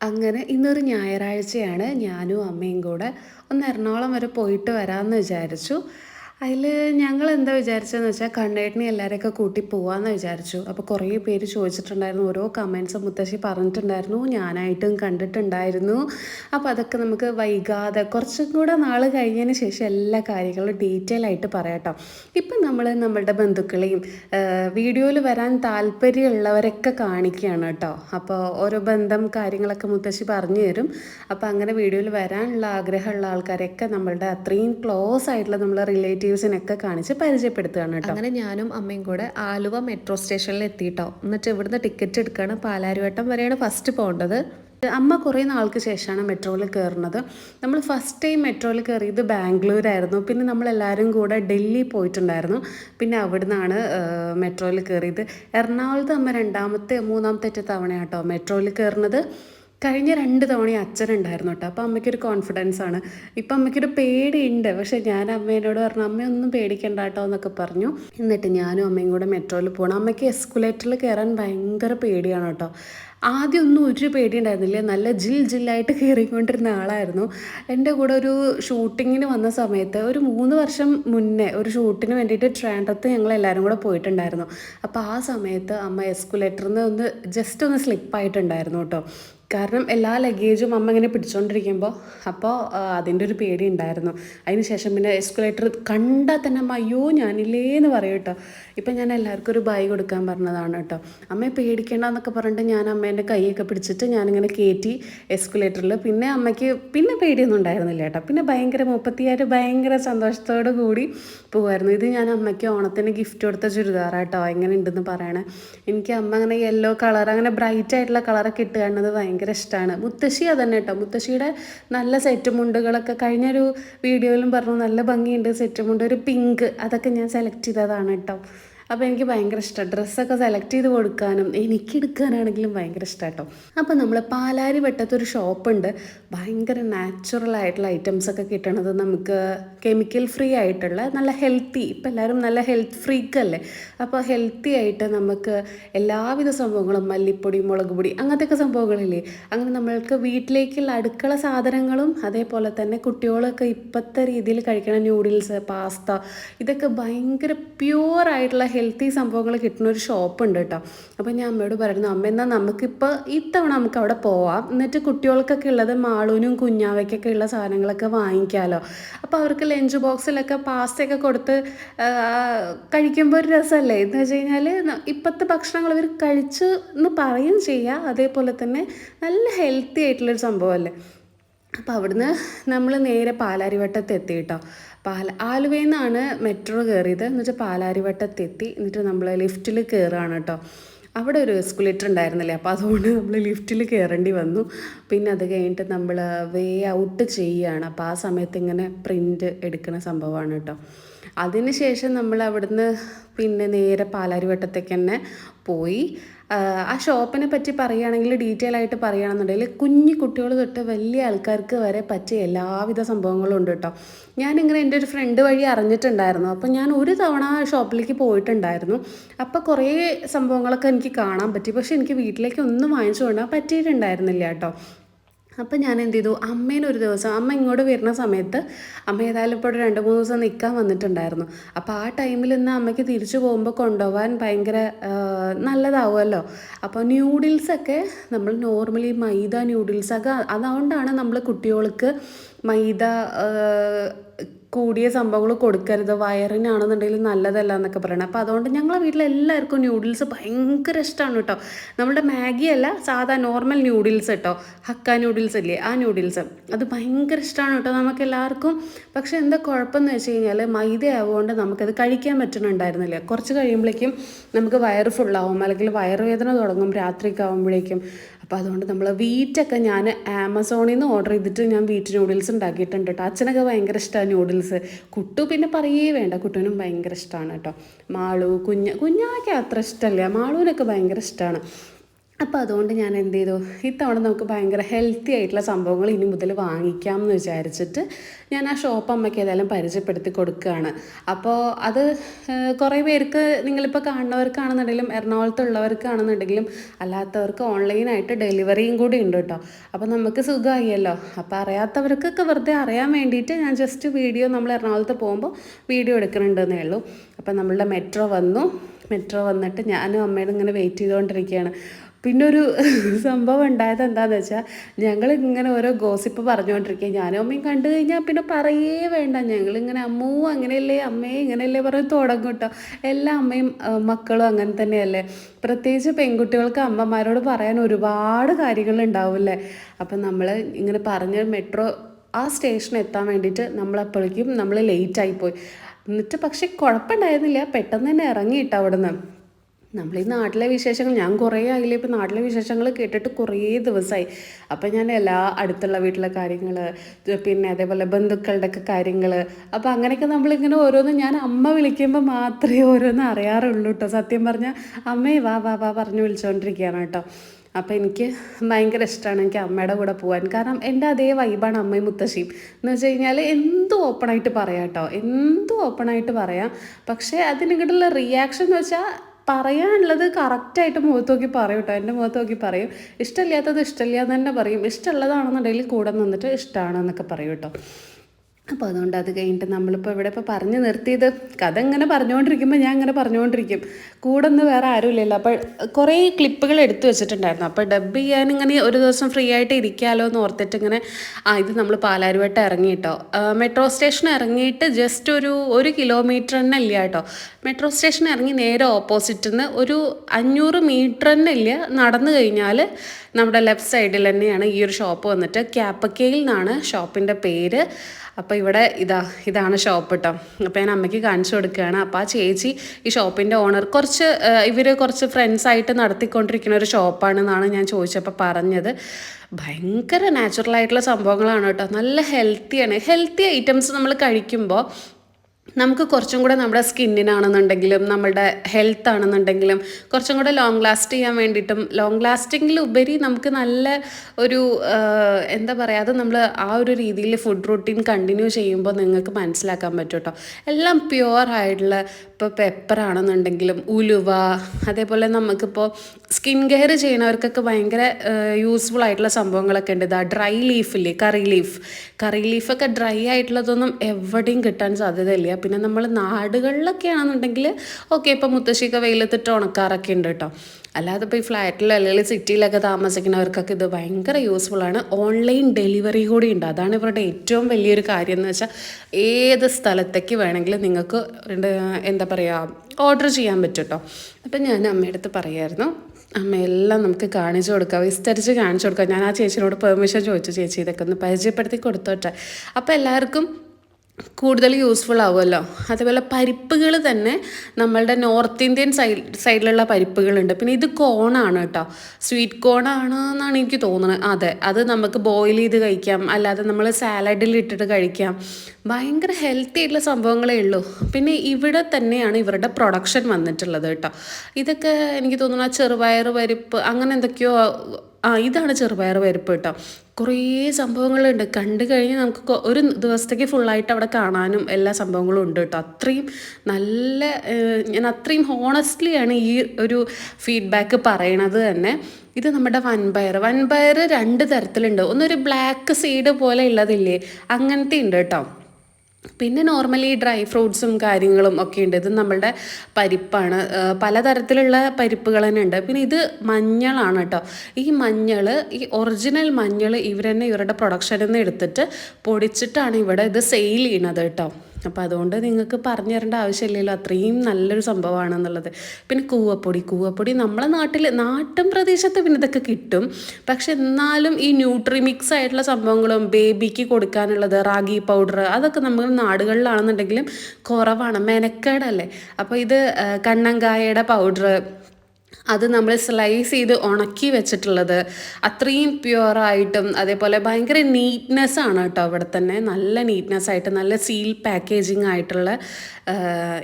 അങ്ങനെ ഇന്നൊരു ഞായറാഴ്ചയാണ് ഞാനും അമ്മയും കൂടെ ഒന്ന് എറണാകുളം വരെ പോയിട്ട് വരാമെന്ന് വിചാരിച്ചു. അതിൽ ഞങ്ങൾ എന്താ വിചാരിച്ചതെന്ന് വെച്ചാൽ കണ്ണേട്ടിനെ എല്ലാവരെയൊക്കെ കൂട്ടി പോവാമെന്ന് വിചാരിച്ചു. അപ്പോൾ കുറേ പേര് ചോദിച്ചിട്ടുണ്ടായിരുന്നു. ഓരോ കമൻസ് മുത്തശ്ശി പറഞ്ഞിട്ടുണ്ടായിരുന്നു. ഞാനായിട്ടും കണ്ടിട്ടുണ്ടായിരുന്നു. അപ്പോൾ അതൊക്കെ നമുക്ക് വൈകാതെ കുറച്ചും കൂടെ നാൾ കഴിഞ്ഞതിന് ശേഷം എല്ലാ കാര്യങ്ങളും ഡീറ്റെയിൽ ആയിട്ട് പറയാട്ടോ. ഇപ്പം നമ്മൾ നമ്മളുടെ ബന്ധുക്കളെയും വീഡിയോയിൽ വരാൻ താല്പര്യമുള്ളവരൊക്കെ കാണിക്കുകയാണ് കേട്ടോ. അപ്പോൾ ഓരോ ബന്ധം കാര്യങ്ങളൊക്കെ മുത്തശ്ശി പറഞ്ഞു തരും. അപ്പോൾ അങ്ങനെ വീഡിയോയിൽ വരാനുള്ള ആഗ്രഹമുള്ള ആൾക്കാരൊക്കെ നമ്മളുടെ അത്രയും ക്ലോസ് ആയിട്ടുള്ള നമ്മളെ റിലേറ്റീവ്സിനൊക്കെ കാണിച്ച് പരിചയപ്പെടുത്തുകയാണ് കേട്ടോ. അങ്ങനെ ഞാനും അമ്മയും കൂടെ ആലുവ മെട്രോ സ്റ്റേഷനിൽ എത്തിയിട്ടോ. എന്നിട്ട് ഇവിടുന്ന് ടിക്കറ്റ് എടുക്കുകയാണ് പാലാരിവട്ടം വരെയാണ് ഫസ്റ്റ് പോകേണ്ടത്. അമ്മ കുറേ നാൾക്ക് ശേഷമാണ് മെട്രോയിൽ കയറുന്നത്. നമ്മൾ ഫസ്റ്റ് ടൈം മെട്രോയിൽ കയറിയത് ബാംഗ്ലൂരായിരുന്നു. പിന്നെ നമ്മളെല്ലാവരും കൂടെ ഡൽഹി പോയിട്ടുണ്ടായിരുന്നു. പിന്നെ അവിടെ നിന്നാണ് മെട്രോയിൽ കയറിയത്. എറണാകുളത്ത് അമ്മ രണ്ടാമത്തെ മൂന്നാമത്തെ തവണയാട്ടോ മെട്രോയിൽ കയറുന്നത്. കഴിഞ്ഞ രണ്ട് തവണ അച്ഛനുണ്ടായിരുന്നു കേട്ടോ. അപ്പോൾ അമ്മയ്ക്കൊരു കോൺഫിഡൻസ് ആണ്. ഇപ്പം അമ്മയ്ക്കൊരു പേടിയുണ്ട്. പക്ഷേ ഞാൻ അമ്മേനോട് പറഞ്ഞു അമ്മയൊന്നും പേടിക്കണ്ട കേട്ടോ എന്നൊക്കെ പറഞ്ഞു. എന്നിട്ട് ഞാനും അമ്മയും കൂടെ മെട്രോയിൽ പോകണം അമ്മയ്ക്ക് എസ്കുലേറ്ററിൽ കയറാൻ ഭയങ്കര പേടിയാണ് കേട്ടോ. ആദ്യം ഒന്നും ഒരു പേടി ഉണ്ടായിരുന്നില്ല. നല്ല ജിൽ ജില്ലായിട്ട് കയറിക്കൊണ്ടിരുന്ന ആളായിരുന്നു. എന്റെ കൂടെ ഒരു ഷൂട്ടിങ്ങിന് വന്ന സമയത്ത് ഒരു മൂന്ന് വർഷം മുന്നേ ഒരു ഷൂട്ടിന് വേണ്ടിയിട്ട് ട്രാൻഡത്ത് ഞങ്ങൾ എല്ലാവരും കൂടെ പോയിട്ടുണ്ടായിരുന്നു. അപ്പോൾ ആ സമയത്ത് അമ്മ എസ്കുലേറ്ററിൽ നിന്ന് ഒന്ന് ജസ്റ്റ് ഒന്ന് സ്ലിപ്പായിട്ടുണ്ടായിരുന്നു കേട്ടോ. കാരണം എല്ലാ ലഗേജും അമ്മ ഇങ്ങനെ പിടിച്ചുകൊണ്ടിരിക്കുമ്പോൾ അപ്പോൾ അതിന്റെ ഒരു പേടി ഉണ്ടായിരുന്നു. അതിന് ശേഷം പിന്നെ എസ്കുലേറ്റർ കണ്ടാൽ തന്നെ അമ്മ അയ്യോ ഞാനില്ലേ എന്ന് പറയും കേട്ടോ ഇപ്പം ഞാൻ എല്ലാവർക്കും ഒരു ബൈ കൊടുക്കാൻ പറഞ്ഞതാണ് കേട്ടോ അമ്മയെ പേടിക്കേണ്ടെന്നൊക്കെ പറഞ്ഞിട്ട് ഞാൻ അമ്മേന്റെ കൈയൊക്കെ പിടിച്ചിട്ട് ഞാനിങ്ങനെ കയറ്റി എസ്കുലേറ്ററിൽ പിന്നെ അമ്മയ്ക്ക് പിന്നെ പേടിയൊന്നും ഉണ്ടായിരുന്നില്ല കേട്ടോ പിന്നെ ഭയങ്കര മുപ്പത്തിയാറ് ഭയങ്കര സന്തോഷത്തോടു കൂടി പോകുമായിരുന്നു ഇത് ഞാൻ അമ്മയ്ക്ക് ഓണത്തിന് ഗിഫ്റ്റ് കൊടുത്ത ചുരിദാറാട്ടോ എങ്ങനെ ഉണ്ടെന്ന് പറയണേ. എനിക്ക് അമ്മ അങ്ങനെ യെല്ലോ കളർ അങ്ങനെ ബ്രൈറ്റ് ആയിട്ടുള്ള കളറൊക്കെ ഇട്ട് കാണുന്നത് ഭയങ്കര ഇഷ്ടമാണ് മുത്തശ്ശി അതന്നെ കേട്ടോ മുത്തശ്ശിയുടെ നല്ല സെറ്റ് മുണ്ടുകളൊക്കെ കഴിഞ്ഞൊരു വീഡിയോയിലും പറഞ്ഞു നല്ല ഭംഗിയുണ്ട് സെറ്റ് മുണ്ട്. ഒരു പിങ്ക് അതൊക്കെ ഞാൻ സെലക്ട് ചെയ്തതാണ് കേട്ടോ അപ്പോൾ എനിക്ക് ഭയങ്കര ഇഷ്ടമാണ് ഡ്രസ്സൊക്കെ സെലക്ട് ചെയ്ത് കൊടുക്കാനും എനിക്ക് എടുക്കാനാണെങ്കിലും ഭയങ്കര ഇഷ്ടം കേട്ടോ അപ്പോൾ നമ്മൾ പാലാരി വെട്ടത്തൊരു ഷോപ്പുണ്ട്. ഭയങ്കര നാച്ചുറൽ ആയിട്ടുള്ള ഐറ്റംസ് ഒക്കെ കിട്ടണത് നമുക്ക് കെമിക്കൽ ഫ്രീ ആയിട്ടുള്ള നല്ല ഹെൽത്തി ഇപ്പം എല്ലാവരും നല്ല ഹെൽത്ത് ഫ്രീക്ക് അല്ലേ? അപ്പോൾ ഹെൽത്തി ആയിട്ട് നമുക്ക് എല്ലാവിധ സംഭവങ്ങളും മല്ലിപ്പൊടി മുളക് പൊടി അങ്ങനത്തെയൊക്കെ സംഭവങ്ങളില്ലേ? അങ്ങനെ നമ്മൾക്ക് വീട്ടിലേക്കുള്ള അടുക്കള സാധനങ്ങളും അതേപോലെ തന്നെ കുട്ടികളൊക്കെ ഇപ്പോഴത്തെ രീതിയിൽ കഴിക്കണ ന്യൂഡിൽസ് പാസ്ത ഇതൊക്കെ ഭയങ്കര പ്യുവർ ആയിട്ടുള്ള ഹെൽത്തി സംഭവങ്ങൾ കിട്ടുന്ന ഒരു ഷോപ്പ് ഉണ്ട് കേട്ടോ അപ്പോൾ ഞാൻ അമ്മയോട് പറയുന്നു അമ്മ എന്നാൽ നമുക്കിപ്പോൾ ഇത്തവണ നമുക്ക് അവിടെ പോവാം. എന്നിട്ട് കുട്ടികൾക്കൊക്കെ ഉള്ളത് മാളൂനും കുഞ്ഞാവയ്ക്കൊക്കെ ഉള്ള സാധനങ്ങളൊക്കെ വാങ്ങിക്കാമല്ലോ അപ്പോൾ അവർക്ക് ലഞ്ച് ബോക്സിലൊക്കെ പാസ്തയൊക്കെ കൊടുത്ത് കഴിക്കുമ്പോൾ ഒരു രസമല്ലേ എന്ന് വെച്ച് കഴിഞ്ഞാൽ ഇപ്പോഴത്തെ ഭക്ഷണങ്ങൾ ഇവർ കഴിച്ച് എന്ന് പറയും ചെയ്യുക അതേപോലെ തന്നെ നല്ല ഹെൽത്തി ആയിട്ടുള്ളൊരു സംഭവമല്ലേ അപ്പോൾ അവിടുന്ന് നമ്മൾ നേരെ പാലാരിവട്ടത്ത് എത്തി കേട്ടോ പാല ആലുവയിൽ നിന്നാണ് മെട്രോ കയറിയത്. എന്നുവെച്ചാൽ പാലാരിവട്ടത്തെത്തി. എന്നിട്ട് നമ്മൾ ലിഫ്റ്റിൽ കയറുകയാണ് കേട്ടോ. അവിടെ ഒരു എസ്കുലേറ്റർ ഉണ്ടായിരുന്നില്ലേ? അപ്പോൾ അതുകൊണ്ട് നമ്മൾ ലിഫ്റ്റിൽ കയറേണ്ടി വന്നു. പിന്നെ അത് കഴിഞ്ഞിട്ട് നമ്മൾ വേ ഔട്ട് ചെയ്യുകയാണ്. അപ്പോൾ ആ സമയത്ത് ഇങ്ങനെ പ്രിന്റ് എടുക്കുന്ന സംഭവമാണ് കേട്ടോ. അതിനുശേഷം നമ്മൾ അവിടുന്ന് പിന്നെ നേരെ പാലാരിവട്ടത്തേക്ക് തന്നെ പോയി. ആ ഷോപ്പിനെ പറ്റി പറയുകയാണെങ്കിൽ ഡീറ്റെയിൽ ആയിട്ട് പറയുകയാണെന്നുണ്ടെങ്കിൽ കുഞ്ഞു കുട്ടികൾ തൊട്ട് വലിയ ആൾക്കാർക്ക് വരെ പറ്റിയ എല്ലാവിധ സംഭവങ്ങളും ഉണ്ട് കേട്ടോ. ഞാനിങ്ങനെ എന്റെ ഒരു ഫ്രണ്ട് വഴി അറിഞ്ഞിട്ടുണ്ടായിരുന്നു. അപ്പോൾ ഞാൻ ഒരു തവണ ഷോപ്പിലേക്ക് പോയിട്ടുണ്ടായിരുന്നു. അപ്പോൾ കുറേ സംഭവങ്ങളൊക്കെ എനിക്ക് കാണാൻ പറ്റി. പക്ഷേ എനിക്ക് വീട്ടിലേക്ക് ഒന്നും വാങ്ങിച്ചു കൊണ്ടാൽ പറ്റിയിട്ടുണ്ടായിരുന്നില്ല കേട്ടോ. അപ്പം ഞാൻ എന്ത് ചെയ്തു അമ്മേനെ ഒരു ദിവസം അമ്മ ഇങ്ങോട്ട് വരുന്ന സമയത്ത് അമ്മ ഏതായാലും ഇപ്പോൾ രണ്ട് മൂന്ന് ദിവസം നിൽക്കാൻ വന്നിട്ടുണ്ടായിരുന്നു. അപ്പോൾ ആ ടൈമിൽ നിന്ന് അമ്മയ്ക്ക് തിരിച്ചു പോകുമ്പോൾ കൊണ്ടുപോകാൻ ഭയങ്കര നല്ലതാവുമല്ലോ. അപ്പോൾ ന്യൂഡിൽസൊക്കെ നമ്മൾ നോർമലി മൈദ ന്യൂഡിൽസൊക്കെ അതുകൊണ്ടാണ് നമ്മൾ കുട്ടികൾക്ക് മൈദ കൂടിയ സംഭവങ്ങൾ കൊടുക്കരുത്. വയറിനാണെന്നുണ്ടെങ്കിൽ നല്ലതല്ല എന്നൊക്കെ പറയണം. അപ്പോൾ അതുകൊണ്ട് ഞങ്ങളെ വീട്ടിൽ എല്ലാവർക്കും ന്യൂഡിൽസ് ഭയങ്കര ഇഷ്ടമാണ് കേട്ടോ. നമ്മുടെ മാഗി അല്ല സാധാ നോർമൽ ന്യൂഡിൽസ് കേട്ടോ. ഹക്ക ന്യൂഡിൽസ് അല്ലേ ആ ന്യൂഡിൽസ് അത് ഭയങ്കര ഇഷ്ടമാണ് കേട്ടോ നമുക്ക് എല്ലാവർക്കും. പക്ഷെ എന്താ കുഴപ്പമെന്ന് വെച്ച് കഴിഞ്ഞാൽ മൈദ ആവുകൊണ്ട് നമുക്കത് കഴിക്കാൻ പറ്റുന്നുണ്ടായിരുന്നില്ല കുറച്ച് കഴിയുമ്പോഴേക്കും നമുക്ക് വയറ് ഫുള്ളാവും അല്ലെങ്കിൽ വയറുവേദന തുടങ്ങും രാത്രിയൊക്കെ ആകുമ്പോഴേക്കും അപ്പോൾ അതുകൊണ്ട് നമ്മൾ വീറ്റൊക്കെ ഞാൻ ആമസോണിൽ നിന്ന് ഓർഡർ ചെയ്തിട്ട് ഞാൻ വീറ്റ് നൂഡിൽസ് ഉണ്ടാക്കിയിട്ടുണ്ട് കേട്ടോ. അച്ഛനൊക്കെ ഭയങ്കര ഇഷ്ടമാണ് നൂഡിൽസ്. കുട്ടു പിന്നെ പറയേ വേണ്ട കുട്ടുവിനും ഭയങ്കര ഇഷ്ടമാണ് കേട്ടോ. മാളു കുഞ്ഞ കുഞ്ഞാക്ക് അത്ര ഇഷ്ടമല്ല മാളുവിനൊക്കെ ഭയങ്കര ഇഷ്ടമാണ് അപ്പോൾ അതുകൊണ്ട് ഞാൻ എന്ത് ചെയ്തു? ഇത്തവണ നമുക്ക് ഭയങ്കര ഹെൽത്തി ആയിട്ടുള്ള സംഭവങ്ങൾ ഇനി മുതൽ വാങ്ങിക്കാം എന്ന് വിചാരിച്ചിട്ട് ഞാൻ ആ ഷോപ്പ് അമ്മയ്ക്ക് ഏതായാലും പരിചയപ്പെടുത്തി കൊടുക്കുകയാണ്. അപ്പോൾ അത് കുറേ പേർക്ക് നിങ്ങളിപ്പോൾ കാണുന്നവർക്കാണെന്നുണ്ടെങ്കിലും എറണാകുളത്തുള്ളവർക്കാണെന്നുണ്ടെങ്കിലും അല്ലാത്തവർക്ക് ഓൺലൈനായിട്ട് ഡെലിവറിയും കൂടി ഉണ്ട് കേട്ടോ അപ്പോൾ നമുക്ക് സുഖമായല്ലോ അപ്പോൾ അറിയാത്തവർക്കൊക്കെ വെറുതെ അറിയാൻ വേണ്ടിയിട്ട് ഞാൻ ജസ്റ്റ് വീഡിയോ നമ്മൾ എറണാകുളത്ത് പോകുമ്പോൾ വീഡിയോ എടുക്കുന്നുണ്ടെന്നേ ഉള്ളൂ. അപ്പോൾ നമ്മളുടെ മെട്രോ വന്നു. മെട്രോ വന്നിട്ട് ഞാനും അമ്മയോടും ഇങ്ങനെ വെയിറ്റ് ചെയ്തുകൊണ്ടിരിക്കുകയാണ്. പിന്നെ ഒരു സംഭവം ഉണ്ടായത് എന്താണെന്ന് വെച്ചാൽ ഞങ്ങൾ ഇങ്ങനെ ഓരോ ഗോസിപ്പ് പറഞ്ഞുകൊണ്ടിരിക്കുക ഞാനും അമ്മയും കണ്ടു കഴിഞ്ഞാൽ പിന്നെ പറയേ വേണ്ട. ഞങ്ങൾ ഇങ്ങനെ അമ്മൂ അങ്ങനെയല്ലേ? അമ്മേ ഇങ്ങനെയല്ലേ? പറഞ്ഞ് തുടങ്ങും കേട്ടോ എല്ലാ അമ്മയും മക്കളും അങ്ങനെ തന്നെയല്ലേ. പ്രത്യേകിച്ച് പെൺകുട്ടികൾക്ക് അമ്മമാരോട് പറയാൻ ഒരുപാട് കാര്യങ്ങൾ ഉണ്ടാവില്ലേ അപ്പം നമ്മൾ ഇങ്ങനെ പറഞ്ഞ് മെട്രോ ആ സ്റ്റേഷൻ എത്താൻ വേണ്ടിയിട്ട് നമ്മളപ്പോഴേക്കും നമ്മൾ ലേറ്റ് ആയിപ്പോയി എന്നിട്ട് പക്ഷേ കുഴപ്പമുണ്ടായിരുന്നില്ല. പെട്ടെന്ന് തന്നെ ഇറങ്ങിയിട്ടോ അവിടെ നിന്ന് നമ്മൾ ഈ നാട്ടിലെ വിശേഷങ്ങൾ ഞാൻ കുറേ ആയില്ലേ ഇപ്പോൾ നാട്ടിലെ വിശേഷങ്ങൾ കേട്ടിട്ട് കുറേ ദിവസമായി അപ്പം ഞാൻ എല്ലാ അടുത്തുള്ള വീട്ടിലെ കാര്യങ്ങൾ പിന്നെ അതേപോലെ ബന്ധുക്കളുടെ ഒക്കെ കാര്യങ്ങൾ അപ്പോൾ അങ്ങനെയൊക്കെ നമ്മളിങ്ങനെ ഓരോന്ന് ഞാൻ അമ്മ വിളിക്കുമ്പോൾ മാത്രമേ ഓരോന്ന് അറിയാറുള്ളൂ കേട്ടോ സത്യം പറഞ്ഞാൽ അമ്മേ വാ വാ വാ പറഞ്ഞു വിളിച്ചുകൊണ്ടിരിക്കുകയാണ് കേട്ടോ. അപ്പോൾ എനിക്ക് ഭയങ്കര ഇഷ്ടമാണ് എനിക്ക് അമ്മയുടെ കൂടെ പോകാൻ കാരണം എന്റെ അതേ വൈബാണ് അമ്മയും മുത്തശ്ശിയും. എന്ന് വെച്ച് കഴിഞ്ഞാൽ എന്തും ഓപ്പണായിട്ട് പറയാം കേട്ടോ എന്തും ഓപ്പണായിട്ട് പറയാം. പക്ഷേ അതിനിങ്ങോട്ടുള്ള റിയാക്ഷൻ എന്ന് വെച്ചാൽ പറയാനുള്ളത് കറക്റ്റായിട്ട് മുഖത്ത് നോക്കി പറയും കേട്ടോ എന്റെ മുഖത്ത് നോക്കി പറയും. ഇഷ്ടമില്ലാത്തത് ഇഷ്ടമില്ല തന്നെ പറയും. ഇഷ്ടമുള്ളതാണെന്നുണ്ടെങ്കിൽ കൂടെ നിന്നിട്ട് ഇഷ്ടമാണെന്നൊക്കെ പറയും കേട്ടോ അപ്പോൾ അതുകൊണ്ട് അത് കഴിഞ്ഞിട്ട് നമ്മളിപ്പോൾ ഇവിടെ ഇപ്പോൾ പറഞ്ഞു നിർത്തിയത് കഥ ഇങ്ങനെ പറഞ്ഞുകൊണ്ടിരിക്കുമ്പോൾ ഞാൻ ഇങ്ങനെ പറഞ്ഞുകൊണ്ടിരിക്കും കൂടെ ഒന്ന് വേറെ ആരുമില്ലല്ലോ. അപ്പോൾ കുറേ ക്ലിപ്പുകൾ എടുത്തു വെച്ചിട്ടുണ്ടായിരുന്നു. അപ്പോൾ ഡബ് ചെയ്യാൻ ഇങ്ങനെ ഒരു ദിവസം ഫ്രീ ആയിട്ട് ഇരിക്കാമല്ലോ എന്ന് ഓർത്തിട്ട് ഇങ്ങനെ ആ ഇത് നമ്മൾ പാലാരിവട്ട ഇറങ്ങിയിട്ടോ മെട്രോ സ്റ്റേഷൻ ഇറങ്ങിയിട്ട് ജസ്റ്റ് ഒരു ഒരു കിലോമീറ്റർ തന്നെ ഇല്ല കേട്ടോ മെട്രോ സ്റ്റേഷൻ ഇറങ്ങി നേരെ ഓപ്പോസിറ്റിൽ നിന്ന് ഒരു അഞ്ഞൂറ് മീറ്റർ തന്നെ ഇല്ല. നടന്നു കഴിഞ്ഞാൽ നമ്മുടെ ലെഫ്റ്റ് സൈഡിൽ തന്നെയാണ് ഈ ഒരു ഷോപ്പ് വന്നിട്ട്. ക്യാപ്പക്കയിൽ നിന്നാണ് ഷോപ്പിന്റെ പേര്. അപ്പോൾ ഇവിടെ ഇതാ ഇതാണ് ഷോപ്പ് കേട്ടോ അപ്പോൾ ഞാൻ അമ്മയ്ക്ക് കാണിച്ചു കൊടുക്കുകയാണ്. അപ്പോൾ ആ ചേച്ചി ഈ ഷോപ്പിന്റെ ഓണർ കുറച്ച് ഇവർ കുറച്ച് ഫ്രണ്ട്സായിട്ട് നടത്തിക്കൊണ്ടിരിക്കുന്ന ഒരു ഷോപ്പാണെന്നാണ് ഞാൻ ചോദിച്ചപ്പോൾ പറഞ്ഞത്. ഭയങ്കര നാച്ചുറൽ ആയിട്ടുള്ള സംഭവങ്ങളാണ് കേട്ടോ. നല്ല ഹെൽത്തിയാണ് ഹെൽത്തി ഐറ്റംസ് നമ്മൾ കഴിക്കുമ്പോൾ നമുക്ക് കുറച്ചും കൂടെ നമ്മുടെ സ്കിന്നിനാണെന്നുണ്ടെങ്കിലും നമ്മുടെ ഹെൽത്ത് ആണെന്നുണ്ടെങ്കിലും കുറച്ചും കൂടെ ലോങ് ലാസ്റ്റ് ചെയ്യാൻ വേണ്ടിയിട്ടും ലോങ് ലാസ്റ്റിങ്ങിൽ ഉപരി നമുക്ക് നല്ല ഒരു എന്താ പറയുക അത് നമ്മൾ ആ ഒരു രീതിയിൽ ഫുഡ് റൂട്ടീൻ കണ്ടിന്യൂ ചെയ്യുമ്പോൾ നിങ്ങൾക്ക് മനസ്സിലാക്കാൻ പറ്റും കേട്ടോ. എല്ലാം പ്യുവർ ആയിട്ടുള്ള ഇപ്പോൾ പെപ്പർ ആണെന്നുണ്ടെങ്കിലും ഉലുവ അതേപോലെ നമുക്കിപ്പോൾ സ്കിൻ കെയർ ചെയ്യുന്നവർക്കൊക്കെ ഭയങ്കര യൂസ്ഫുൾ ആയിട്ടുള്ള സംഭവങ്ങളൊക്കെ ഉണ്ട്. ഇതാ ഡ്രൈ ലീഫില്ലേ കറി ലീഫ് കറി ലീഫൊക്കെ ഡ്രൈ ആയിട്ടുള്ളതൊന്നും എവിടെയും കിട്ടാൻ സാധ്യതയില്ല. പിന്നെ നമ്മൾ നാടുകളിലൊക്കെ ആണെന്നുണ്ടെങ്കിൽ ഓക്കെ ഇപ്പം മുത്തശ്ശിക്ക് വെയിലത്തിട്ട് ഉണക്കാറൊക്കെ ഉണ്ട് കേട്ടോ അല്ലാതെ ഇപ്പോൾ ഈ ഫ്ലാറ്റിൽ അല്ലെങ്കിൽ സിറ്റിയിലൊക്കെ താമസിക്കുന്നവർക്കൊക്കെ ഇത് ഭയങ്കര യൂസ്ഫുൾ ആണ്. ഓൺലൈൻ ഡെലിവറി കൂടി ഉണ്ട്. അതാണ് ഇവരുടെ ഏറ്റവും വലിയൊരു കാര്യം എന്ന് വെച്ചാൽ ഏത് സ്ഥലത്തേക്ക് വേണമെങ്കിലും നിങ്ങൾക്ക് എന്താ പറയുക ഓർഡർ ചെയ്യാൻ പറ്റും കേട്ടോ അപ്പം ഞാൻ അമ്മയുടെ അടുത്ത് പറയായിരുന്നു അമ്മയെല്ലാം നമുക്ക് കാണിച്ചു കൊടുക്കാം. വിസ്തരിച്ച് കാണിച്ചു കൊടുക്കാം. ഞാൻ ആ ചേച്ചിനോട് പെർമിഷൻ ചോദിച്ചു ചേച്ചി ഇതൊക്കെ ഒന്ന് പരിചയപ്പെടുത്തി കൊടുത്തോട്ടെ? അപ്പോൾ എല്ലാവർക്കും കൂടുതൽ യൂസ്ഫുൾ ആവുമല്ലോ. അതേപോലെ പരിപ്പുകൾ തന്നെ നമ്മളുടെ നോർത്ത് ഇന്ത്യൻ സൈഡ് സൈഡിലുള്ള പരിപ്പുകളുണ്ട്. പിന്നെ ഇത് കോണാണ് കേട്ടോ സ്വീറ്റ് കോണാണ് എന്നാണ് എനിക്ക് തോന്നുന്നത് അതെ അത് നമുക്ക് ബോയിൽ ചെയ്ത് കഴിക്കാം. അല്ലാതെ നമ്മൾ സാലഡിൽ ഇട്ടിട്ട് കഴിക്കാം. ഭയങ്കര ഹെൽത്തി ആയിട്ടുള്ള സംഭവങ്ങളേ ഉള്ളൂ. പിന്നെ ഇവിടെ തന്നെയാണ് ഇവരുടെ പ്രൊഡക്ഷൻ വന്നിട്ടുള്ളത് കേട്ടോ ഇതൊക്കെ എനിക്ക് തോന്നുന്നു ആ ചെറുപയർ പരിപ്പ് അങ്ങനെ എന്തൊക്കെയോ ആ ഇതാണ് ചെറുപയർ പരിപ്പ് കേട്ടോ. കുറേ സംഭവങ്ങളുണ്ട്. കണ്ടു കഴിഞ്ഞാൽ നമുക്ക് ഒരു ദിവസത്തേക്ക് ഫുള്ളായിട്ട് അവിടെ കാണാനും എല്ലാ സംഭവങ്ങളും ഉണ്ട് കേട്ടോ. അത്രയും നല്ല ഞാൻ അത്രയും ഹോണസ്റ്റ്ലിയാണ് ഈ ഒരു ഫീഡ്ബാക്ക് പറയണത് തന്നെ. ഇത് നമ്മുടെ വൻപയർ. വൻപയർ രണ്ട് തരത്തിലുണ്ട്. ഒന്നൊരു ബ്ലാക്ക് സീഡ് പോലെ ഉള്ളതില്ലേ? അങ്ങനത്തെ ഉണ്ട് കേട്ടോ. പിന്നെ നോർമലി ഡ്രൈ ഫ്രൂട്ട്സും കാര്യങ്ങളും ഒക്കെ ഉണ്ട്. ഇത് നമ്മളുടെ പരിപ്പാണ്. പലതരത്തിലുള്ള പരിപ്പുകൾ തന്നെ ഉണ്ട്. പിന്നെ ഇത് മഞ്ഞളാണ് കേട്ടോ. ഈ മഞ്ഞൾ ഈ ഒറിജിനൽ മഞ്ഞൾ ഇവർ തന്നെ ഇവരുടെ പ്രൊഡക്ഷനിൽ നിന്ന് എടുത്തിട്ട് പൊടിച്ചിട്ടാണ് ഇവിടെ ഇത് സെയിൽ ചെയ്യണത് കേട്ടോ. അപ്പോൾ അതുകൊണ്ട് നിങ്ങൾക്ക് പറഞ്ഞു തരേണ്ട ആവശ്യമില്ലല്ലോ. അത്രയും നല്ലൊരു സംഭവമാണെന്നുള്ളത്. പിന്നെ കൂവപ്പൊടി. കൂവപ്പൊടി നമ്മളെ നാട്ടിൽ നാട്ടും പ്രദേശത്ത് പിന്നെ ഇതൊക്കെ കിട്ടും. പക്ഷെ എന്നാലും ഈ ന്യൂട്രിമിക്സ് ആയിട്ടുള്ള സംഭവങ്ങളും ബേബിക്ക് കൊടുക്കാനുള്ളത് റാഗി പൗഡർ അതൊക്കെ നമ്മൾ നാടുകളിലാണെന്നുണ്ടെങ്കിലും കുറവാണ്. മെനക്കേടല്ലേ. അപ്പോൾ ഇത് കണ്ണങ്കായയുടെ പൗഡർ അത് നമ്മൾ സ്ലൈസ് ചെയ്ത് ഉണക്കി വെച്ചിട്ടുള്ളത്. അത്രയും പ്യുവറായിട്ടും അതേപോലെ ഭയങ്കര നീറ്റ്നെസ് ആണ് കേട്ടോ അവിടെ തന്നെ. നല്ല നീറ്റ്നെസ് ആയിട്ട് നല്ല സീൽ പാക്കേജിങ് ആയിട്ടുള്ള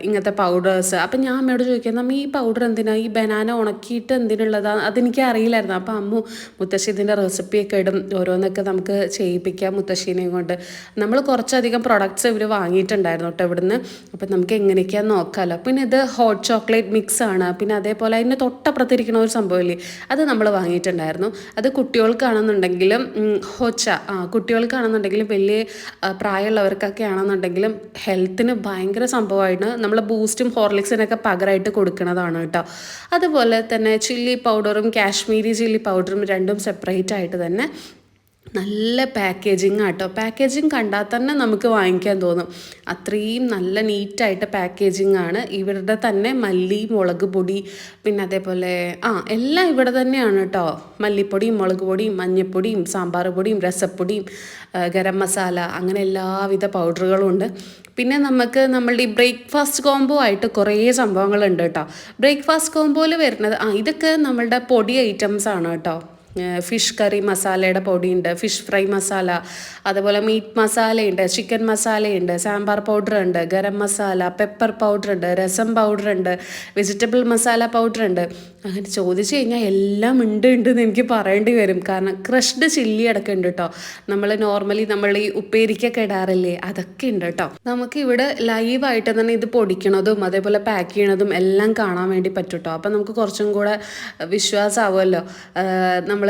ഇങ്ങനത്തെ പൗഡേഴ്സ് അപ്പം ഞാൻ അമ്മയോട് ചോദിക്കാം നമ്മൾ ഈ പൗഡർ എന്തിനാണ് ഈ ബനാന ഉണക്കിയിട്ട് എന്തിനുള്ളതാണ് അതെനിക്ക് അറിയില്ലായിരുന്നു. അപ്പം അമ്മു മുത്തശ്ശി ഇതിന്റെ റെസിപ്പിയൊക്കെ ഇടും. ഓരോന്നൊക്കെ നമുക്ക് ചെയ്യിപ്പിക്കാം മുത്തശ്ശീനെയും കൊണ്ട്. നമ്മൾ കുറച്ചധികം പ്രൊഡക്ട്സ് ഇവർ വാങ്ങിയിട്ടുണ്ടായിരുന്നു കേട്ടോ ഇവിടുന്ന്. അപ്പം നമുക്ക് എങ്ങനെയൊക്കെയാണ് നോക്കാമല്ലോ പിന്നെ ഇത് ഹോട്ട് ചോക്ലേറ്റ് മിക്സ് ആണ്. പിന്നെ അതേപോലെ അതിന്റെ തൊട്ടപ്പുറത്തിരിക്കുന്ന ഒരു സംഭവമില്ലേ? അത് നമ്മൾ വാങ്ങിയിട്ടുണ്ടായിരുന്നു. അത് കുട്ടികൾക്കാണെന്നുണ്ടെങ്കിലും ഹൊച്ച ആ കുട്ടികൾക്കാണെന്നുണ്ടെങ്കിലും വലിയ പ്രായമുള്ളവർക്കൊക്കെ ആണെന്നുണ്ടെങ്കിലും ഹെൽത്തിന് ഭയങ്കര സംഭവമായിട്ട് നമ്മൾ ബൂസ്റ്റും ഹോർലിക്സിനൊക്കെ പകരമായിട്ട് കൊടുക്കുന്നതാണ് കേട്ടോ. അതുപോലെ തന്നെ ചില്ലി പൗഡറും കാശ്മീരി ചില്ലി പൗഡറും രണ്ടും സെപ്പറേറ്റ് ആയിട്ട് തന്നെ നല്ല പാക്കേജിങ് ആട്ടോ. പാക്കേജിങ് കണ്ടാൽ തന്നെ നമുക്ക് വാങ്ങിക്കാൻ തോന്നും. അത്രയും നല്ല നീറ്റായിട്ട് പാക്കേജിങ് ആണ്. ഇവരുടെ തന്നെ മല്ലി മുളക് പൊടി പിന്നെ അതേപോലെ ആ എല്ലാം ഇവിടെ തന്നെയാണ് കേട്ടോ മല്ലിപ്പൊടിയും മുളക് പൊടിയും മഞ്ഞൾപ്പൊടിയും സാമ്പാർ പൊടിയും രസപ്പൊടിയും ഗരം മസാല അങ്ങനെ എല്ലാവിധ പൗഡറുകളും ഉണ്ട്. പിന്നെ നമുക്ക് നമ്മളുടെ ഈ ബ്രേക്ക്ഫാസ്റ്റ് കോംബോ ആയിട്ട് കുറേ സംഭവങ്ങളുണ്ട് കേട്ടോ ബ്രേക്ക്ഫാസ്റ്റ് കോംബോയിൽ വരുന്നത് ആ ഇതൊക്കെ നമ്മളുടെ പൊടി ഐറ്റംസ് ആണ് കേട്ടോ ഫിഷ് കറി മസാലയുടെ പൊടിയുണ്ട് ഫിഷ് ഫ്രൈ മസാല അതുപോലെ മീറ്റ് മസാലയുണ്ട് ചിക്കൻ മസാലയുണ്ട് സാമ്പാർ പൗഡർ ഉണ്ട് ഗരം മസാല പെപ്പർ പൗഡർ ഉണ്ട് രസം പൗഡർ ഉണ്ട് വെജിറ്റബിൾ മസാല പൗഡർ ഉണ്ട് അങ്ങനെ ചോദിച്ചു കഴിഞ്ഞാൽ എല്ലാം ഉണ്ട് ഉണ്ട് എന്ന് എനിക്ക് പറയേണ്ടി വരും. കാരണം ക്രഷ്ഡ് ചില്ലി അടക്കം ഉണ്ട് കേട്ടോ നമ്മൾ നോർമലി നമ്മൾ ഈ ഉപ്പേരിക്കൊക്കെ ഇടാറില്ലേ അതൊക്കെ ഉണ്ട് കേട്ടോ നമുക്ക് ഇവിടെ ലൈവായിട്ട് തന്നെ ഇത് പൊടിക്കണതും അതേപോലെ പാക്ക് ചെയ്യണതും എല്ലാം കാണാൻ വേണ്ടി പറ്റും കേട്ടോ അപ്പം നമുക്ക് കുറച്ചും കൂടെ വിശ്വാസമാവുമല്ലോ നമ്മൾ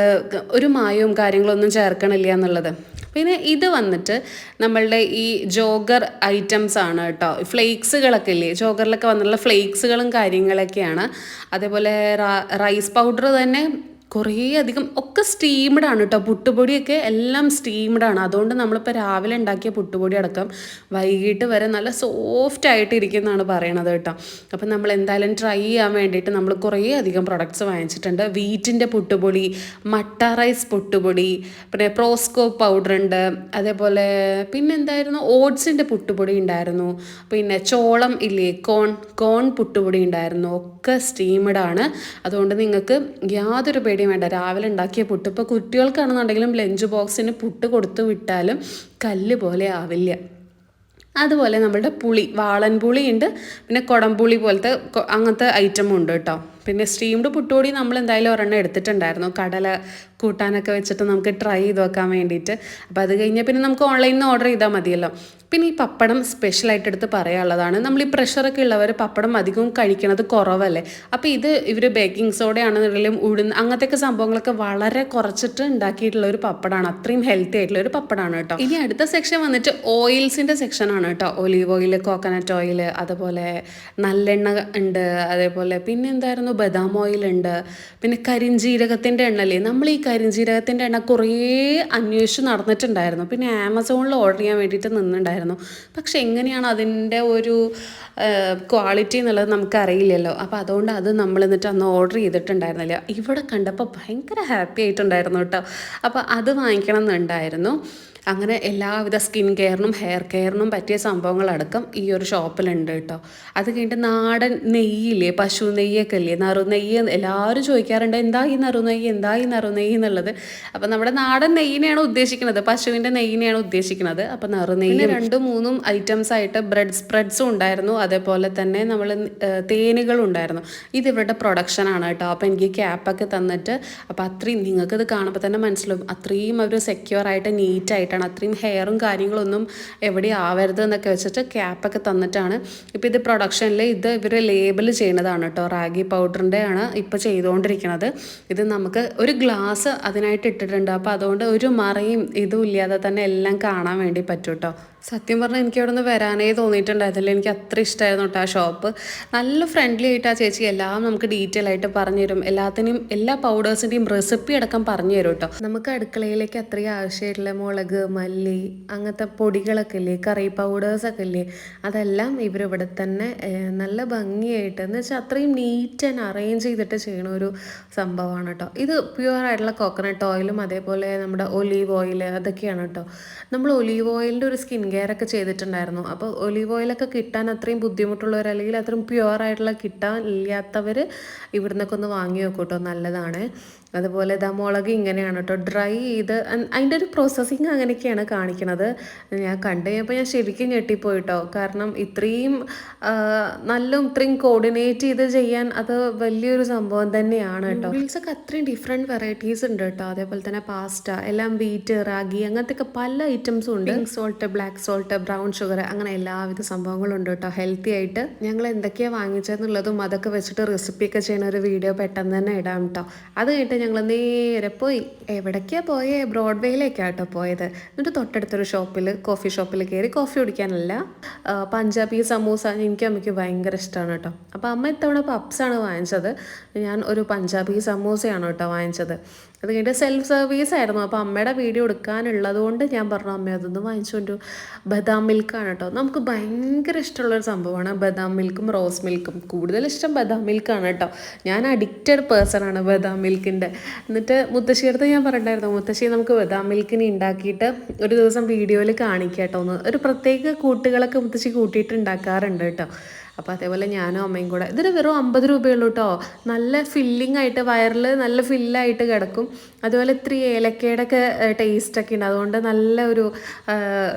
ഒരു മായവും കാര്യങ്ങളൊന്നും ചേർക്കണില്ല എന്നുള്ളത്. പിന്നെ ഇത് വന്നിട്ട് നമ്മളുടെ ഈ ജോഗർ ഐറ്റംസ് ആണ് കേട്ടോ. ഫ്ലേക്സുകളൊക്കെ ഇല്ലേ? ജോഗറിലൊക്കെ വന്നിട്ടുള്ള ഫ്ലേക്സുകളും കാര്യങ്ങളൊക്കെയാണ്. അതേപോലെ റൈസ് പൗഡർ തന്നെ കുറേ അധികം ഒക്കെ സ്റ്റീംഡ് ആണ് കേട്ടോ പുട്ടുപൊടിയൊക്കെ എല്ലാം സ്റ്റീംഡ് ആണ്. അതുകൊണ്ട് നമ്മളിപ്പോൾ രാവിലെ ഉണ്ടാക്കിയ പുട്ടുപൊടി അടക്കം വൈകിട്ട് വരെ നല്ല സോഫ്റ്റ് ആയിട്ട് ഇരിക്കുന്നതാണ് പറയണത് കേട്ടോ അപ്പം നമ്മൾ എന്തായാലും ട്രൈ ചെയ്യാൻ വേണ്ടിയിട്ട് നമ്മൾ കുറേ അധികം പ്രൊഡക്ട്സ് വാങ്ങിച്ചിട്ടുണ്ട്. വീറ്റിന്റെ പുട്ടുപൊടി മട്ട റൈസ് പുട്ടുപൊടി പിന്നെ പ്രോസ്കോ പൗഡർ ഉണ്ട്. അതേപോലെ പിന്നെ എന്തായിരുന്നു? ഓട്സിന്റെ പുട്ടുപൊടി ഉണ്ടായിരുന്നു. പിന്നെ ചോളം ഇല്ലേ? കോൺ കോൺ പുട്ടുപൊടി ഉണ്ടായിരുന്നു. ഒക്കെ സ്റ്റീംഡ് ആണ്. അതുകൊണ്ട് നിങ്ങൾക്ക് യാതൊരു പേടിയും വേണ്ട. രാവിലെ ഉണ്ടാക്കിയ പുട്ട്. ഇപ്പോൾ കുട്ടികൾക്കാണെന്നുണ്ടെങ്കിലും ലഞ്ച് ബോക്സിന് പുട്ട് കൊടുത്തു വിട്ടാലും കല്ല് പോലെ ആവില്ല. അതുപോലെ നമ്മളുടെ പുളി. വാളൻ പുളിയുണ്ട് പിന്നെ കുടംപുളി പോലത്തെ അങ്ങനത്തെ ഐറ്റമുണ്ട് കേട്ടോ. പിന്നെ സ്റ്റീംഡ് പുട്ടുപൊടി നമ്മൾ എന്തായാലും ഒരെണ്ണം എടുത്തിട്ടുണ്ടായിരുന്നു. കടല കൂട്ടാനൊക്കെ വെച്ചിട്ട് നമുക്ക് ട്രൈ ചെയ്ത് നോക്കാൻ വേണ്ടിയിട്ട്. അപ്പോൾ അത് കഴിഞ്ഞാൽ പിന്നെ നമുക്ക് ഓൺലൈനിൽ നിന്ന് ഓർഡർ ചെയ്താൽ മതിയല്ലോ. പിന്നെ ഈ പപ്പടം സ്പെഷ്യലായിട്ട് എടുത്ത് പറയാനുള്ളതാണ്. നമ്മൾ ഈ പ്രഷറൊക്കെ ഉള്ളവർ പപ്പടം അധികവും കഴിക്കണത് കുറവല്ലേ? അപ്പോൾ ഇത് ഇവർ ബേക്കിംഗ് സോഡയാണെന്നുണ്ടെങ്കിലും ഉഴുന്ന് അങ്ങനത്തെയൊക്കെ സംഭവങ്ങളൊക്കെ വളരെ കുറച്ചിട്ട് ഉണ്ടാക്കിയിട്ടുള്ള ഒരു പപ്പടമാണ് അത്രയും ഹെൽത്തി ആയിട്ടുള്ള ഒരു പപ്പടമാണ് കേട്ടോ. ഇനി അടുത്ത സെക്ഷൻ വന്നിട്ട് ഓയിൽസിന്റെ സെക്ഷനാണ് കേട്ടോ. ഒലീവ് ഓയിൽ കോക്കനട്ട് ഓയിൽ അതുപോലെ നല്ലെണ്ണ ഉണ്ട് അതേപോലെ പിന്നെ എന്തായിരുന്നു? ബദാം ഓയിൽ ഉണ്ട്. പിന്നെ കരിഞ്ജീരകത്തിന്റെ എണ്ണല്ലേ നമ്മൾ ഈ കരിഞ്ജീരകത്തിന്റെ എണ്ണ കുറേ അന്വേഷിച്ച് നടന്നിട്ടുണ്ടായിരുന്നു. പിന്നെ ആമസോണിൽ ഓർഡർ ചെയ്യാൻ വേണ്ടിയിട്ട് നിന്നുണ്ടായിരുന്നു പക്ഷെ എങ്ങനെയാണ് അതിന്റെ ഒരു ക്വാളിറ്റി എന്നുള്ളത് നമുക്കറിയില്ലല്ലോ. അപ്പോൾ അതുകൊണ്ട് അത് നമ്മൾ എന്നിട്ട് അന്ന് ഓർഡർ ചെയ്തിട്ടുണ്ടായിരുന്നില്ല. ഇവിടെ കണ്ടപ്പോൾ ഭയങ്കര ഹാപ്പി ആയിട്ടുണ്ടായിരുന്നു കേട്ടോ. അപ്പോൾ അത് വാങ്ങിക്കണം എന്നുണ്ടായിരുന്നു. അങ്ങനെ എല്ലാവിധ സ്കിൻ കെയറിനും ഹെയർ കെയറിനും പറ്റിയ സംഭവങ്ങളടക്കം ഈ ഒരു ഷോപ്പിലുണ്ട് കേട്ടോ. അത് കഴിഞ്ഞിട്ട് നാടൻ നെയ്യില്ലേ പശു നെയ്യൊക്കെ അല്ലേ ഇല്ലേ നറുനെയ്യ് എല്ലാവരും ചോദിക്കാറുണ്ട് എന്താ ഈ നറുനെയ്യ് എന്താ ഈ നറുനെയ്യ് എന്നുള്ളത്. അപ്പം നമ്മുടെ നാടൻ നെയ്യിനെയാണ് ഉദ്ദേശിക്കുന്നത് പശുവിന്റെ നെയ്യിനെയാണ് ഉദ്ദേശിക്കുന്നത്. അപ്പം നറുനെയ്യ് രണ്ടും മൂന്നും ഐറ്റംസ് ആയിട്ട് ബ്രെഡ് സ്പ്രെഡ്സും ഉണ്ടായിരുന്നു. അതേപോലെ തന്നെ നമ്മൾ തേനുകളും ഉണ്ടായിരുന്നു. ഇത് ഇവരുടെ പ്രൊഡക്ഷനാണ് കേട്ടോ. അപ്പോൾ എനിക്ക് ക്യാപ്പൊക്കെ തന്നിട്ട് അപ്പോൾ അത്രയും നിങ്ങൾക്കത് കാണുമ്പോൾ തന്നെ മനസ്സിലാവും. അത്രയും അവർ സെക്യൂർ ആയിട്ട് നീറ്റായിട്ടാണ് അത്രയും ഹെയറും കാര്യങ്ങളൊന്നും എവിടെ ആവരുത് എന്നൊക്കെ വെച്ചിട്ട് ക്യാപ്പൊക്കെ തന്നിട്ടാണ്. ഇപ്പോൾ ഇത് പ്രൊഡക്ഷനിൽ ഇത് ഇവർ ലേബൽ ചെയ്യുന്നതാണ് കേട്ടോ റാഗി പൗഡറിന്റെ ആണ് ഇപ്പോൾ ചെയ്തുകൊണ്ടിരിക്കുന്നത് ഇത് നമുക്ക് ഒരു ഗ്ലാസ് അതിനായിട്ട് ഇട്ടിട്ടുണ്ട്. അപ്പോൾ അതുകൊണ്ട് ഒരു മറയും ഇതും ഇല്ലാതെ തന്നെ എല്ലാം കാണാൻ വേണ്ടി പറ്റും കേട്ടോ സത്യം പറഞ്ഞാൽ എനിക്ക് അവിടെ നിന്ന് വരാനേ തോന്നിയിട്ടുണ്ടായിരുന്നില്ല. എനിക്ക് അത്ര ഇഷ്ടമായിരുന്നു കേട്ടോ ആ ഷോപ്പ് നല്ല ഫ്രണ്ട്ലി ആയിട്ട് ആ ചേച്ചി എല്ലാം നമുക്ക് ഡീറ്റെയിൽ ആയിട്ട് പറഞ്ഞു തരും എല്ലാത്തിനെയും എല്ലാ പൗഡേഴ്സിന്റെയും റെസിപ്പി അടക്കം പറഞ്ഞു തരും കേട്ടോ നമുക്ക് അടുക്കളയിലേക്ക് അത്രയും ആവശ്യമായിട്ടുള്ള മുളക് മല്ലി അങ്ങനത്തെ പൊടികളൊക്കെ ഇല്ലേ? കറി പൗഡേഴ്സൊക്കെ ഇല്ലേ? അതെല്ലാം ഇവരിവിടെ തന്നെ നല്ല ഭംഗിയായിട്ട് എന്ന് വെച്ചാൽ അത്രയും നീറ്റ് ആൻഡ് അറേഞ്ച് ചെയ്തിട്ട് ചെയ്യണ ഒരു സംഭവമാണ് കേട്ടോ ഇത് പ്യുവർ ആയിട്ടുള്ള കോക്കനട്ട് ഓയിലും അതേപോലെ നമ്മുടെ ഒലീവ് ഓയിൽ അതൊക്കെയാണ് കേട്ടോ നമ്മൾ ഒലീവ് ഓയിലിന്റെ ഒരു സ്കിൻ ഒക്കെ ചെയ്തിട്ടുണ്ടായിരുന്നു. അപ്പോൾ ഒലീവ് ഓയിലൊക്കെ കിട്ടാൻ അത്രയും ബുദ്ധിമുട്ടുള്ളവർ അല്ലെങ്കിൽ അത്രയും പ്യുവർ ആയിട്ടുള്ള കിട്ടാൻ ഇല്ലാത്തവർ ഇവിടുന്നൊക്കെ ഒന്ന് വാങ്ങി നോക്കൂട്ടോ നല്ലതാണ്. അതുപോലെ ഇതാ മുളക് ഇങ്ങനെയാണ് കേട്ടോ ഡ്രൈ ചെയ്ത് അതിന്റെ ഒരു പ്രോസസ്സിങ് അങ്ങനെയൊക്കെയാണ് കാണിക്കണത്. ഞാൻ കണ്ടു കഴിഞ്ഞപ്പോൾ ഞാൻ ശരിക്കും ഞെട്ടിപ്പോയിട്ടോ കാരണം ഇത്രയും നല്ല ഇത്രയും കോർഡിനേറ്റ് ചെയ്ത് ചെയ്യാൻ അത് വലിയൊരു സംഭവം തന്നെയാണ് കേട്ടോ നൂഡിൽസൊക്കെ അത്രയും ഡിഫറെന്റ് വെറൈറ്റീസ് ഉണ്ട് കേട്ടോ അതേപോലെ തന്നെ പാസ്റ്റ എല്ലാം വീറ്റ് റാഗി അങ്ങനത്തെ ഒക്കെ പല ഐറ്റംസും ഉണ്ട്. Pink salt black salt brown sugar അങ്ങനെ എല്ലാവിധ സംഭവങ്ങളും ഉണ്ട് കേട്ടോ ഹെൽത്തി ആയിട്ട് ഞങ്ങൾ എന്തൊക്കെയാണ് വാങ്ങിച്ചതെന്നുള്ളതും അതൊക്കെ വെച്ചിട്ട് റെസിപ്പിയൊക്കെ ചെയ്യുന്ന ഒരു വീഡിയോ പെട്ടെന്ന് തന്നെ ഇടാം കേട്ടോ അത് കഴിഞ്ഞിട്ട് ഞങ്ങൾ നേരെ പോയി. എവിടേക്കാണ് പോയേ? ബ്രോഡ്വേയിലേക്കാണ് കേട്ടോ പോയത്. എന്നിട്ട് തൊട്ടടുത്തൊരു ഷോപ്പിൽ കോഫി ഷോപ്പിൽ കയറി കോഫി കുടിക്കാനല്ല. പഞ്ചാബി സമൂസ എനിക്ക് അമ്മയ്ക്ക് ഭയങ്കര ഇഷ്ടമാണ് കേട്ടോ. അപ്പോൾ അമ്മ ഇത്തവണ പപ്സാണ് വാങ്ങിച്ചത്. ഞാൻ ഒരു പഞ്ചാബി സമൂസയാണ് കേട്ടോ വാങ്ങിച്ചത്. അത് കഴിഞ്ഞിട്ട് സെൽഫ് സർവീസ് ആയിരുന്നു. അപ്പോൾ അമ്മയുടെ വീഡിയോ എടുക്കാനുള്ളത് കൊണ്ട് ഞാൻ പറഞ്ഞു അമ്മ അതൊന്ന് വാങ്ങിച്ചുകൊണ്ട് ബദാം മിൽക്കാണ് കേട്ടോ. നമുക്ക് ഭയങ്കര ഇഷ്ടമുള്ളൊരു സംഭവമാണ് ബദാം മിൽക്കും റോസ് മിൽക്കും കൂടുതൽ ഇഷ്ടം ബദാം മിൽക്കാണ് കേട്ടോ. ഞാൻ അഡിക്റ്റഡ് പേഴ്സണാണ് ബദാം മിൽക്കിന്റെ എന്നിട്ട് മുത്തശ്ശിയുടെ അടുത്ത് ഞാൻ പറഞ്ഞിട്ടുണ്ടായിരുന്നു മുത്തശ്ശി നമുക്ക് ബദാം മിൽക്കിനെ ഉണ്ടാക്കിയിട്ട് ഒരു ദിവസം വീഡിയോയിൽ കാണിക്കാം കേട്ടോ. ഒന്ന് ഒരു പ്രത്യേക കൂട്ടുകളൊക്കെ മുത്തശ്ശി കൂട്ടിയിട്ട് ഉണ്ടാക്കാറുണ്ട് കേട്ടോ. അപ്പോൾ അതേപോലെ ഞാനും അമ്മയും കൂടെ. ഇതിന് വെറും അമ്പത് രൂപയുള്ളൂ കേട്ടോ നല്ല ഫില്ലിംഗ് ആയിട്ട് വയറിൽ നല്ല ഫില്ലായിട്ട് കിടക്കും. അതുപോലെ ഇത്തിരി ഏലക്കയുടെ ഒക്കെ ടേസ്റ്റൊക്കെ ഉണ്ട്. അതുകൊണ്ട് നല്ല ഒരു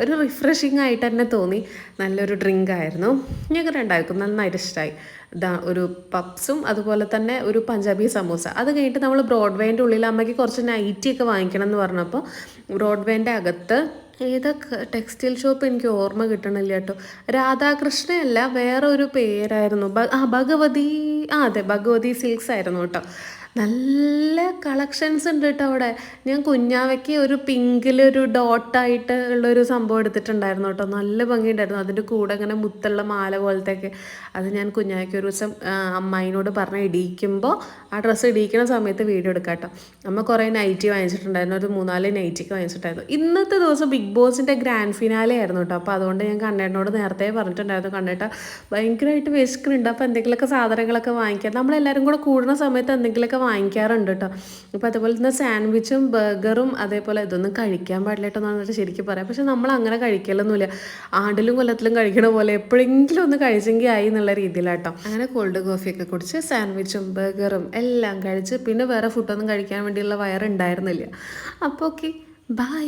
ഒരു റിഫ്രഷിംഗ് ആയിട്ട് തന്നെ തോന്നി. നല്ലൊരു ഡ്രിങ്ക് ആയിരുന്നു. ഞങ്ങൾക്ക് രണ്ടായിരിക്കും നന്നായിട്ട് ഇഷ്ടമായി ഇതാ ഒരു പപ്സും അതുപോലെ തന്നെ ഒരു പഞ്ചാബി സമോസ. അത് കഴിഞ്ഞിട്ട് നമ്മൾ ബ്രോഡ്വേന്റെ ഉള്ളിൽ അമ്മയ്ക്ക് കുറച്ച് നൈറ്റി ഒക്കെ വാങ്ങിക്കണം എന്ന് പറഞ്ഞപ്പോൾ ബ്രോഡ്വേന്റെ അകത്ത് ഏതൊക്കെ ടെക്സ്റ്റൈൽ ഷോപ്പ് എനിക്ക് ഓർമ്മ കിട്ടണില്ല കേട്ടോ. രാധാകൃഷ്ണയല്ല വേറെ ഒരു പേരായിരുന്നു ആ ഭഗവതി ആ അതെ ഭഗവതി സിൽക്സ് ആയിരുന്നു കേട്ടോ. നല്ല കളക്ഷൻസ് ഉണ്ട് കേട്ടോ അവിടെ. ഞാൻ കുഞ്ഞാവയ്ക്ക് ഒരു പിങ്കിലൊരു ഡോട്ടായിട്ട് ഉള്ളൊരു സംഭവം എടുത്തിട്ടുണ്ടായിരുന്നു കേട്ടോ. നല്ല ഭംഗിയുണ്ടായിരുന്നു. അതിന്റെ കൂടെ ഇങ്ങനെ മുത്തുള്ള മാല പോലത്തെയൊക്കെ. അത് ഞാൻ കുഞ്ഞാവയ്ക്ക് ഒരു ദിവസം അമ്മായിനോട് പറഞ്ഞ് ഇടിയിക്കുമ്പോൾ ആ ഡ്രസ്സ് ഇടിയിക്കുന്ന സമയത്ത് വീഡിയോ എടുക്കാം കേട്ടോ. അമ്മ കുറേ നൈറ്റി വാങ്ങിച്ചിട്ടുണ്ടായിരുന്നു. ഒരു മൂന്നാൽ നൈറ്റിക്ക് വാങ്ങിച്ചിട്ടുണ്ടായിരുന്നു. ഇന്നത്തെ ദിവസം ബിഗ് ബോസിന്റെ ഗ്രാൻഡ് ഫിനാലെ ആയിരുന്നു കേട്ടോ. അപ്പോൾ അതുകൊണ്ട് ഞാൻ കണ്ണേട്ടനോട് നേരത്തെ പറഞ്ഞിട്ടുണ്ടായിരുന്നു. കണ്ണേട്ട ഭയങ്കരമായിട്ട് വിശക്കുന്നുണ്ട്. അപ്പോൾ എന്തെങ്കിലുമൊക്കെ സാധനങ്ങളൊക്കെ വാങ്ങിക്കാം. നമ്മളെല്ലാവരും കൂടെ കൂടുന്ന സമയത്ത് എന്തെങ്കിലുമൊക്കെ വാങ്ങിക്കാറുണ്ട് കേട്ടോ അപ്പോൾ അതുപോലെ തന്നെ സാൻഡ്വിച്ചും ബർഗറും അതേപോലെ ഇതൊന്നും കഴിക്കാൻ പാടില്ല കേട്ടോ പറഞ്ഞിട്ട് ശരിക്കും പറയാം. പക്ഷെ നമ്മൾ അങ്ങനെ കഴിക്കലൊന്നുമില്ല. ആണ്ടിലും കൊല്ലത്തിലും കഴിക്കണ പോലെ എപ്പോഴെങ്കിലും ഒന്ന് കഴിച്ചെങ്കിൽ ആയി എന്നുള്ള രീതിയിലാട്ടോ അങ്ങനെ കോൾഡ് കോഫിയൊക്കെ കുടിച്ച് സാൻഡ്വിച്ചും ബർഗറും എല്ലാം കഴിച്ച് പിന്നെ വേറെ ഫുഡൊന്നും കഴിക്കാൻ വേണ്ടിയുള്ള വയറുണ്ടായിരുന്നില്ല. അപ്പോൾ ഓക്കെ ബൈ